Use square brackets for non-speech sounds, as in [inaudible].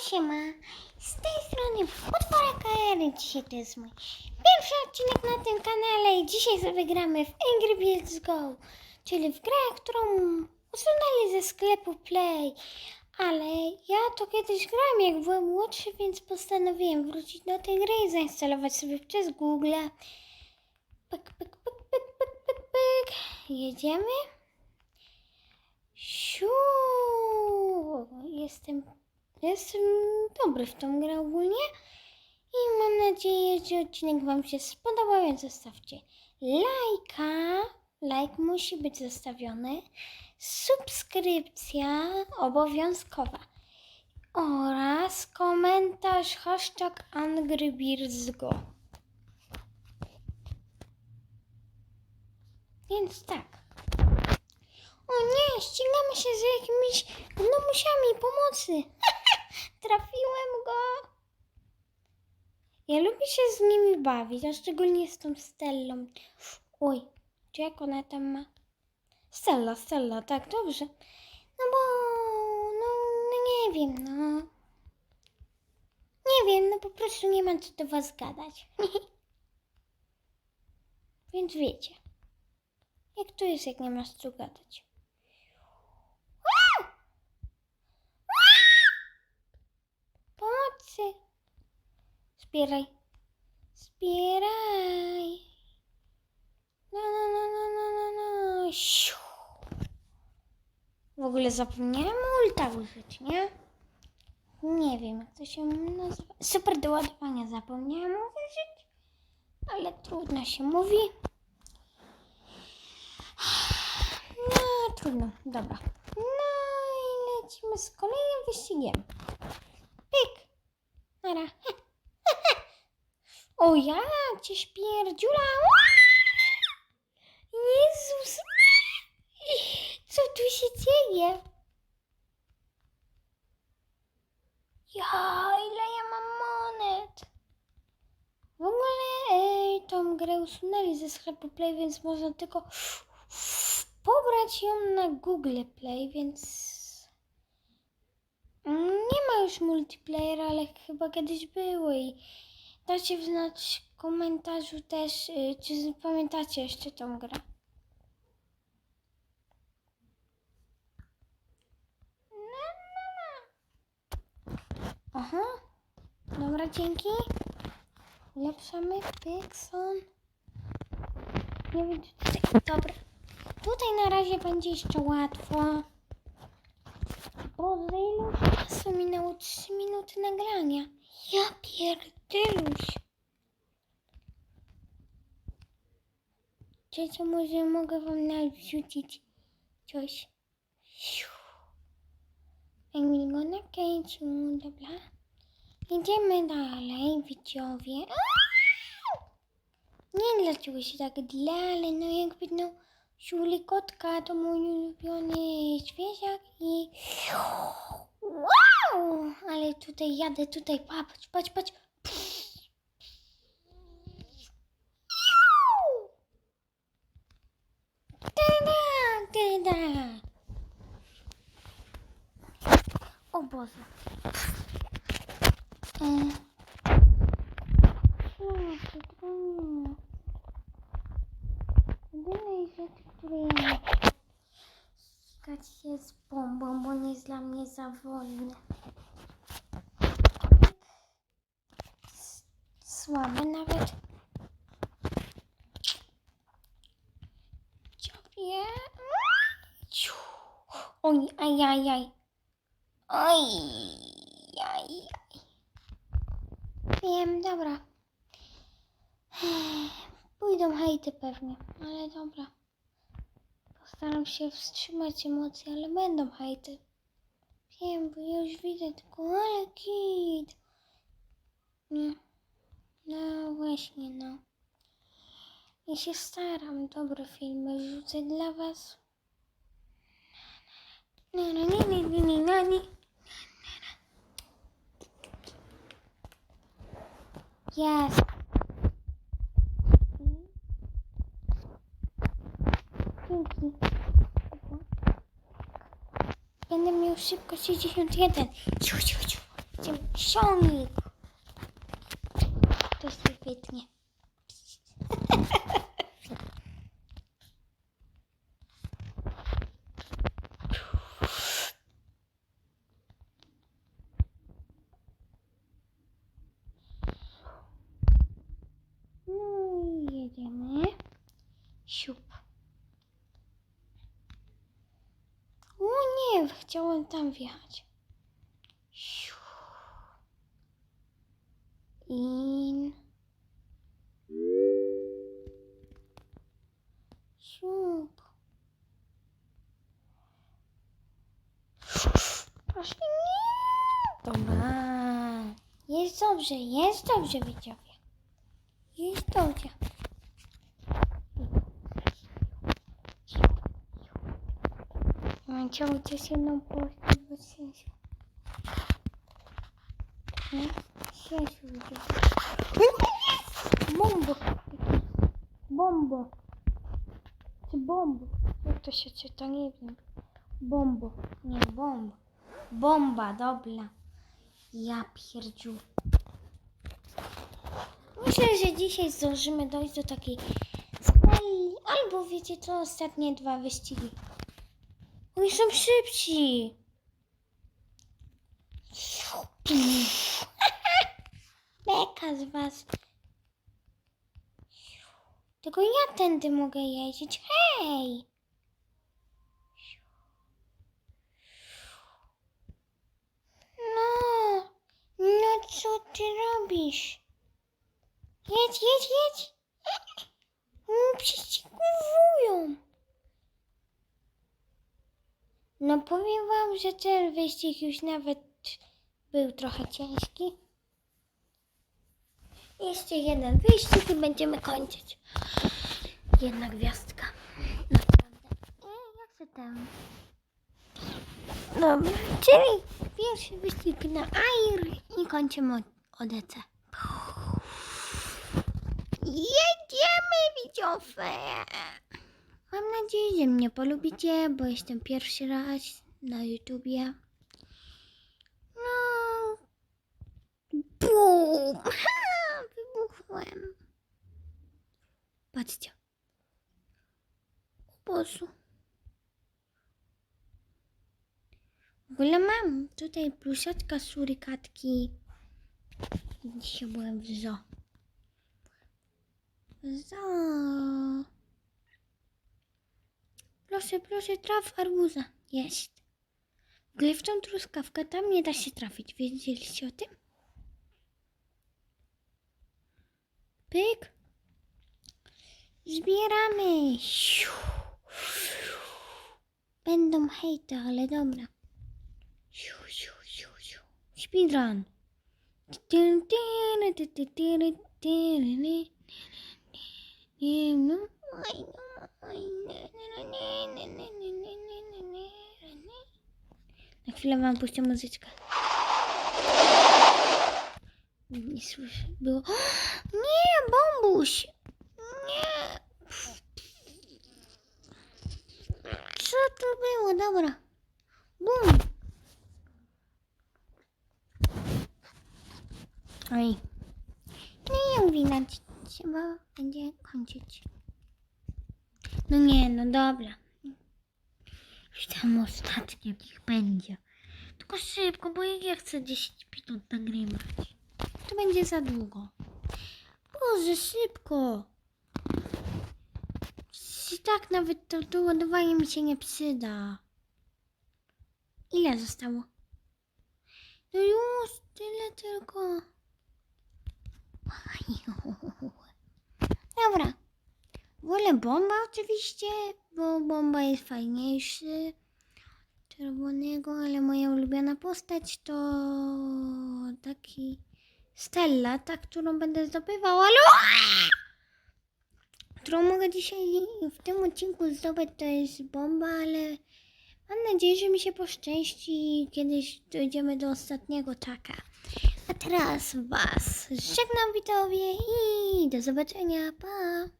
siema. Z tej strony Potworek Aery. Dzisiaj to jest mój pierwszy odcinek na tym kanale i dzisiaj sobie gramy w Angry Birds Go, czyli w grę, którą usunęli ze sklepu Play. Ale ja to kiedyś grałem jak byłem młodszy, więc postanowiłem wrócić do tej gry i zainstalować sobie przez Google. Pyk, pyk, pyk, pyk, pyk, pyk, pyk. Jedziemy. Siu! Jestem, jestem dobry w tą grę ogólnie i mam nadzieję, że odcinek Wam się spodoba, więc zostawcie lajka. Like musi być zostawiony. Subskrypcja obowiązkowa. Oraz komentarz hashtag AngryBearsGo. Więc tak. O nie, ścigamy się z jakimiś gnomusiami pomocy. [laughs] Trafiłem go. Ja lubię się z nimi bawić, a szczególnie z tą Stellą. Oj, czy jak ona tam ma? Stella, Stella, tak, dobrze. No bo, no, no nie wiem, no. Nie wiem, no po prostu nie mam co do was gadać. [laughs] Więc wiecie. Jak to jest, jak nie masz co gadać? Pomocy! Zbieraj. Zbieraj. No, no, no, no, no, no, no. W ogóle zapomniałem ulta użyć, nie? Nie wiem, jak to się nazywa. Super doładowania zapomniałem użyć, ale trudno się mówi. No, trudno, dobra. No i lecimy z kolejnym wyścigiem. Nara. [laughs] O ja cię śpierdziula. Jezus. [laughs] Co tu się dzieje? Ja, ile ja mam monet. W ogóle e, tą grę usunęli ze sklepu Play, więc można tylko pobrać ją na Google Play, więc nie ma już multiplayera, ale chyba kiedyś było i dacie znać w komentarzu też, y, czy pamiętacie jeszcze tą grę. Aha, dobra, dzięki. Ulepszamy, Pixon. Nie widzę tutaj, dobra. Tutaj na razie będzie jeszcze łatwo. Boże, ile czasu minęło 3 minuty nagrania. Ja pierdyluś. Ciocia, może mogę wam nawet wrzucić coś. Jak mi go nakręcił, dobra. Idziemy dalej, widzowie. Aaa! Nie wiem, dlaczego się tak dla, ale no jakby no... Siuli kotka to mój ulubiony świeżak i... Wow! Ale tutaj jadę, tutaj, patrz, patrz, patrz. O Boże. Z bombą, bo nie jest dla mnie za wolne. S- Słabe nawet. Ciobie. Ciu. Oj, ajajaj. Oj, aj, aj. Wiem, dobra. Pójdą hejty pewnie, ale dobra. Postaram się wstrzymać emocje, ale będą hejty. Wiem, bo już widzę tylko, ale kid. Nie. No właśnie, no. Ja się staram, dobre filmy rzucę dla was. No, no, nie, nie, nie, nie, nie, nie. Jest. Dzięki. Będę miał szybko 61. Ciu, ciu, ciu. Sonic. To się wytnie. [laughs] No i jedziemy. Siup. O nie, chciałem tam wjechać. In. Siup. Proszę nie. Dobra. Jest dobrze, jest dobrze, widzowie. Jest dobrze. Ciągle coś jedną polską bez sensu. Nie? Bombo. Bombo. Czy bombo? Jak to się czyta? Nie wiem. Bombo. Nie, bomba. Bomba, dobra. Ja pierdziu. Myślę, że dzisiaj zdążymy dojść do takiej. Albo wiecie co, ostatnie dwa wyścigi. Oni są szybci. Beka z was. Tylko ja tędy mogę jeździć. Hej! No, no co ty robisz? Jedź, jedź, jedź. Prześcigowują. No powiem wam, że ten wyścig już nawet był trochę ciężki. Jeszcze jeden wyścig i będziemy kończyć. Jedna gwiazdka. Naprawdę. E, jak się tam? Czyli pierwszy wyścig na Air i kończymy od. Jedziemy, widzowie! Mam nadzieję, że mnie polubicie, bo jestem pierwszy raz na YouTubie. No. Bum! Ha, wybuchłem. Patrzcie. O Bozu. W ogóle mam tutaj plusiaczka surykatki. Dzisiaj byłem w zoo. Zoo. Proszę, proszę, traf arbuza. Jest. Gliwczą truskawkę tam nie da się trafić. Wiedzieliście o tym? Pyk. Zbieramy. Będą hejty, ale dobra. Speedrun. No, no, no. Chwilę wam puszczę muzyczkę. Nie słyszę. Było. [gasps] Nie, bombuś! Nie! Co to było? Dobra. Bum! Oj. Nie ją widać. Trzeba będzie kończyć. No nie, no dobra. Już tam ostatnie niech będzie. Tylko szybko, bo ja chcę 10 minut nagrywać. To będzie za długo. Boże, szybko. I tak nawet to, to ładowanie mi się nie przyda. Ile zostało? No już, tyle tylko. [laughs] Dobra. Wolę bomba oczywiście, bo bomba jest fajniejszy. Czerwonego, ale moja ulubiona postać to taki Stella, ta, którą będę zdobywał, ale którą mogę dzisiaj w tym odcinku zdobyć, to jest bomba, ale mam nadzieję, że mi się poszczęści i kiedyś dojdziemy do ostatniego taka. A teraz Was żegnam widzowie i do zobaczenia, pa!